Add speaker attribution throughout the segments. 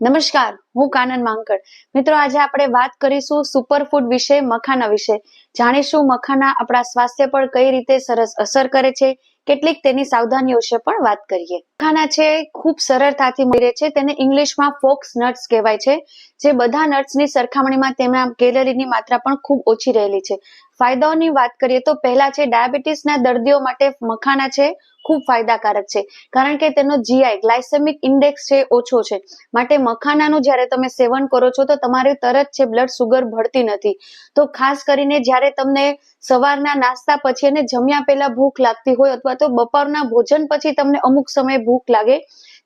Speaker 1: નમસ્કાર, હું કાનન માંકડ. મિત્રો, આજે આપણે વાત કરીશું સુપરફૂડ વિશે, મખાના વિશે. જાણીશું મખાના આપણા સ્વાસ્થ્ય પર કઈ રીતે સરસ અસર કરે છે, કેટલીક તેની સાવધાનીઓ વિશે પણ વાત કરીએ. મખાના છે, ખૂબ સરળતાથી મળી છે, તેને ઇંગ્લિશમાં ફોક્સ નટ્સ કહેવાય છે, જે બધા નટ્સની સરખામણીમાં તેમના કેલરીની માત્રા પણ ખૂબ ઓછી રહેલી છે. ફાયદાઓની વાત કરીએ તો પહેલા છે, ડાયાબિટીસના દર્દીઓ માટે મખાના છે ખૂબ ફાયદાકારક છે. કારણ કે તેનો જીઆઈ ગ્લાયસેમિક ઇન્ડેક્સ છે, ઓછો છે. માટે મખાનાનું જ્યારે તમે સેવન કરો છો તો તમારે તરત છે બ્લડ સુગર ભળતી નથી. તો ખાસ કરીને જ્યારે તમને સવારના નાસ્તા પછી અને જમ્યા પહેલા ભૂખ લાગતી હોય અથવા તો બપોરના ભોજન પછી તમને અમુક સમયે ભૂખ લાગે,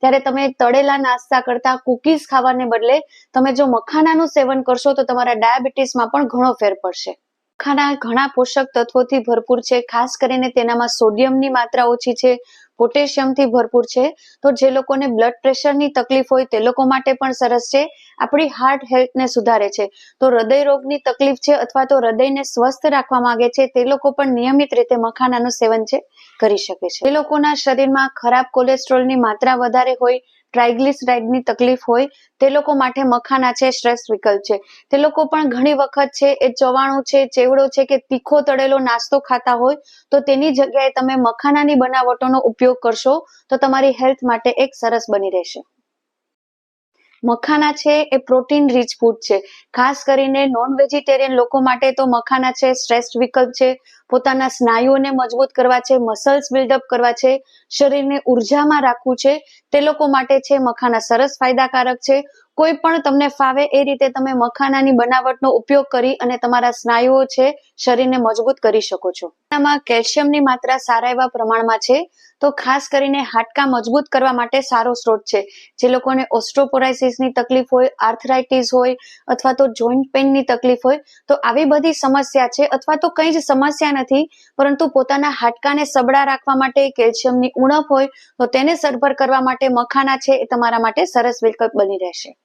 Speaker 1: ત્યારે તમે તળેલા નાસ્તા કરતા કુકીઝ ખાવાને બદલે તમે જો મખાનાનું સેવન કરશો તો તમારા ડાયાબિટીસમાં પણ ઘણો ફેર પડશે. મખાના ઘણા પોષક તત્વોથી ભરપૂર છે. ખાસ કરીને તેનામાં સોડિયમની માત્રા ઓછી છે, પોટેશિયમથી ભરપૂર છે. તો જે લોકોને બ્લડ પ્રેશરની તકલીફ હોય તે લોકો માટે પણ સરસ છે. આપણી હાર્ટ હેલ્થને સુધારે છે. તો હૃદય રોગની તકલીફ છે અથવા તો હૃદયને સ્વસ્થ રાખવા માંગે છે, તે લોકો પણ નિયમિત રીતે મખાનાનું સેવન છે, કરી શકે છે. એ લોકોના શરીરમાં ખરાબ કોલેસ્ટ્રોલની માત્રા વધારે હોય ટ્રાઇગ્લિસરાઇડની તકલીફ હોય, તે લોકો માટે મખાના છે શ્રેષ્ઠ વિકલ્પ છે. તે લોકો પણ ઘણી વખત છે, એ ચવાણું છે, ચેવડો છે કે તીખો તળેલો નાસ્તો ખાતા હોય, તો તેની જગ્યાએ તમે મખાનાની બનાવટોનો ઉપયોગ કરશો, તો તમારી હેલ્થ માટે એક સરસ બની રહેશે. મખાના છે એ પ્રોટીન રીચ ફૂડ છે. ખાસ કરીને નોન વેજીટેરિયન લોકો માટે તો મખાના છે શ્રેષ્ઠ વિકલ્પ છે. પોતાના સ્નાયુઓને મજબૂત કરવા છે મસલ્સ બિલ્ડઅપ કરવા છે, શરીરને ઉર્જામાં રાખવું છે, તે લોકો માટે છે મખાના સરસ ફાયદાકારક છે. કોઈ પણ તમને ફાવે એ રીતે તમે મખાનાની બનાવટનો ઉપયોગ કરી અને તમારા સ્નાયુઓ છે, શરીરને મજબૂત કરી શકો છો. આમાં કેલ્શિયમની માત્રા સારા એવા પ્રમાણમાં છે, તો ખાસ કરીને હાડકા મજબૂત કરવા માટે સારો સ્ત્રોત છે. જે લોકોને ઓસ્ટ્રોપોરાઇસિસની તકલીફ હોય, આર્થરાઇટિસ હોય, અથવા તો જોઈન્ટ પેઇનની તકલીફ હોય, તો આવી બધી સમસ્યા છે, અથવા તો કંઈ જ સમસ્યા નથી, પરંતુ પોતાના હાડકાને સબળા રાખવા માટે કેલ્શિયમની ઉણપ હોય, તો તેને સરભર કરવા માટે મખાના છે, એ તમારા માટે સરસ વિકલ્પ બની રહેશે.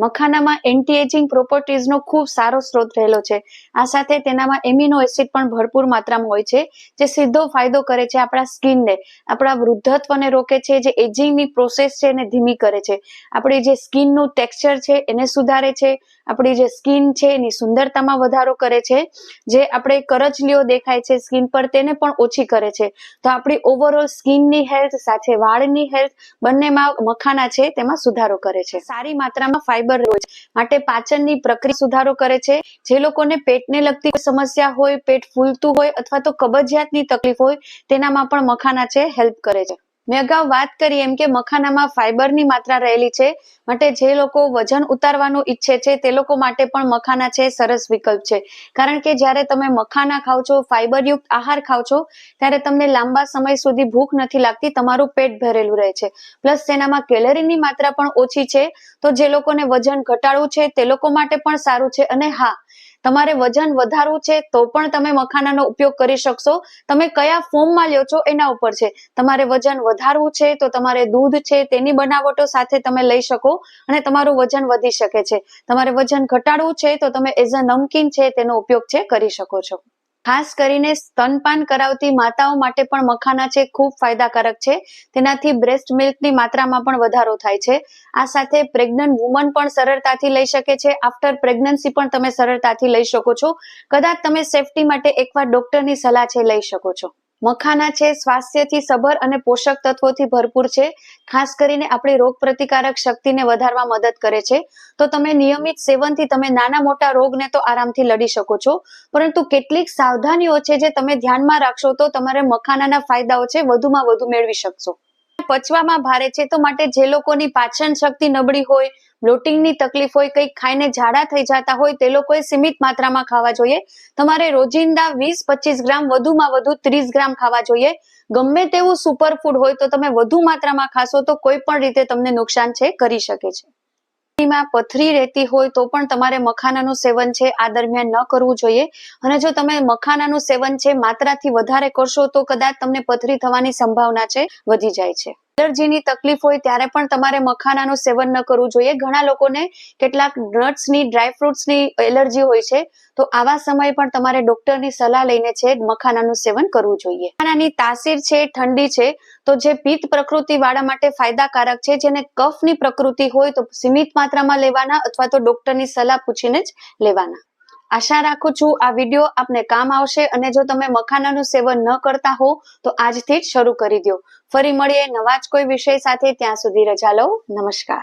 Speaker 1: મખાનામાં એન્ટી એજિંગ પ્રોપર્ટીઝનો ખૂબ સારો સ્ત્રોત રહેલો છે. આ સાથે તેનામાં એમિનો એસિડ પણ ભરપૂર માત્રામાં હોય છે, જે સીધો ફાયદો કરે છે આપણા સ્કિનને. આપણા વૃદ્ધત્વને રોકે છે, જે એજિંગની પ્રોસેસ છે એને ધીમી કરે છે. આપણી જે સ્કિનનું ટેક્સચર છે એને સુધારે છે. આપણી જે સ્કિન છે એની સુંદરતામાં વધારો કરે છે. જે આપણે કરચલીઓ દેખાય છે સ્કિન પર તેને પણ ઓછી કરે છે. તો આપણી ઓવરઓલ સ્કિનની હેલ્થ સાથે વાળની હેલ્થ બંનેમાં મખાના છે તેમાં સુધારો કરે છે. સારી માત્રામાં ફાઈબર ફાઈબર હોય છે. માટે પાચનની પ્રક્રિયા સુધારો કરે છે. જે લોકોને પેટને લગતી સમસ્યા હોય, પેટ ફૂલતું હોય અથવા તો કબજિયાતની તકલીફ હોય, તેનામાં પણ મખાના છે, હેલ્પ કરે છે. મેં અગાઉ વાત કરી એમ કે મખાનામાં ફાઈબરની માત્રા રહેલી છે, માટે જે લોકો વજન ઉતારવાનું ઈચ્છે છે, તે લોકો માટે પણ મખાના છે, સરસ વિકલ્પ છે. કારણ કે જ્યારે તમે મખાના ખાવ છો, ફાઈબરયુક્ત આહાર ખાવ છો, ત્યારે તમને લાંબા સમય સુધી ભૂખ નથી લાગતી, તમારું પેટ ભરેલું રહે છે. પ્લસ તેનામાં કેલરીની માત્રા પણ ઓછી છે, તો જે લોકોને વજન ઘટાડવું છે, તે લોકો માટે પણ સારું છે, અને હા તમારે વજન વધારવું છે તો પણ તમે મખાનાનો ઉપયોગ કરી શકશો. તમે કયા ફોર્મમાં લ્યો છો એના ઉપર છે. તમારે વજન વધારવું છે તો તમારે દૂધ છે તેની બનાવટો સાથે તમે લઈ શકો અને તમારું વજન વધી શકે છે. તમારે વજન ઘટાડવું છે તો તમે એઝ અ નમકીન છે તેનો ઉપયોગ છે કરી શકો છો. ખાસ કરીને સ્તનપાન કરાવતી માતાઓ માટે પણ મખાના છે, ખૂબ ફાયદાકારક છે. તેનાથી બ્રેસ્ટ મિલ્કની માત્રામાં પણ વધારો થાય છે. આ સાથે પ્રેગ્નન્ટ વુમન પણ સરળતાથી લઈ શકે છે. આફ્ટર પ્રેગ્નન્સી પણ તમે સરળતાથી લઈ શકો છો. કદાચ તમે સેફટી માટે એકવાર ડોક્ટરની સલાહ છે, લઈ શકો છો. મખાના છે, સ્વાસ્થ્યથી સભર અને પોષક તત્વોથી ભરપૂર છે. ખાસ કરીને આપણી રોગ પ્રતિકારક શક્તિને વધારવા મદદ કરે છે. તો તમે નિયમિત સેવનથી તમે નાના મોટા રોગને તો આરામથી લડી શકો છો. પરંતુ કેટલીક સાવધાનીઓ છે જે તમે ધ્યાનમાં રાખશો તો તમારે મખાનાના ફાયદાઓ છે વધુમાં વધુ મેળવી શકશો. પચવામાં ભારે છે, તો માટે જે લોકોની પાચન શક્તિ નબળી હોય બ્લોટિંગની તકલીફ હોય, કંઈક ખાઈને ઝાડા થઈ જતા હોય, તે લોકોએ સીમિત માત્રામાં ખાવા જોઈએ. તમારે રોજિંદા વીસ પચીસ ગ્રામ, વધુમાં વધુ ત્રીસ ગ્રામ ખાવા જોઈએ. ગમે તેવું સુપર ફૂડ હોય, તો તમે વધુ માત્રામાં ખાશો, તો કોઈ પણ રીતે તમને નુકસાન છે, કરી શકે છે. માં પથરી રહેતી હોય તો પણ તમારે મખાનાનું સેવન છે, આ દરમિયાન ન કરવું જોઈએ. અને જો તમે મખાનાનું સેવન છે, માત્રાથી વધારે કરશો તો કદાચ તમને પથરી થવાની સંભાવના છે, વધી જાય છે. એલર્જીની તકલીફ હોય ત્યારે પણ તમારે મખાનાનું સેવન ન કરવું જોઈએ. ઘણા લોકોને કેટલાક નટ્સની, ડ્રાય ફ્રૂટ્સની એલર્જી હોય છે. તો આવા સમયે પણ તમારે ડોક્ટરની સલાહ લઈને છે, મખાનાનું સેવન કરવું જોઈએ. મખાનાની તાસીર છે, ઠંડી છે, તો જે પિત્ત પ્રકૃતિ વાળા માટે ફાયદાકારક છે, જેને કફની પ્રકૃતિ હોય તો સીમિત માત્રામાં લેવાના અથવા તો ડોક્ટરની સલાહ પૂછીને જ લેવાના. આશા રાખું છું આ વીડિયો આપને કામ આવશે અને જો તમે મખાનાનું સેવન ન કરતા હો, તો આજથી જ શરૂ કરી દો ફરી મળીએ નવા જ કોઈ વિષય સાથે, ત્યાં સુધી રજા લો. નમસ્કાર.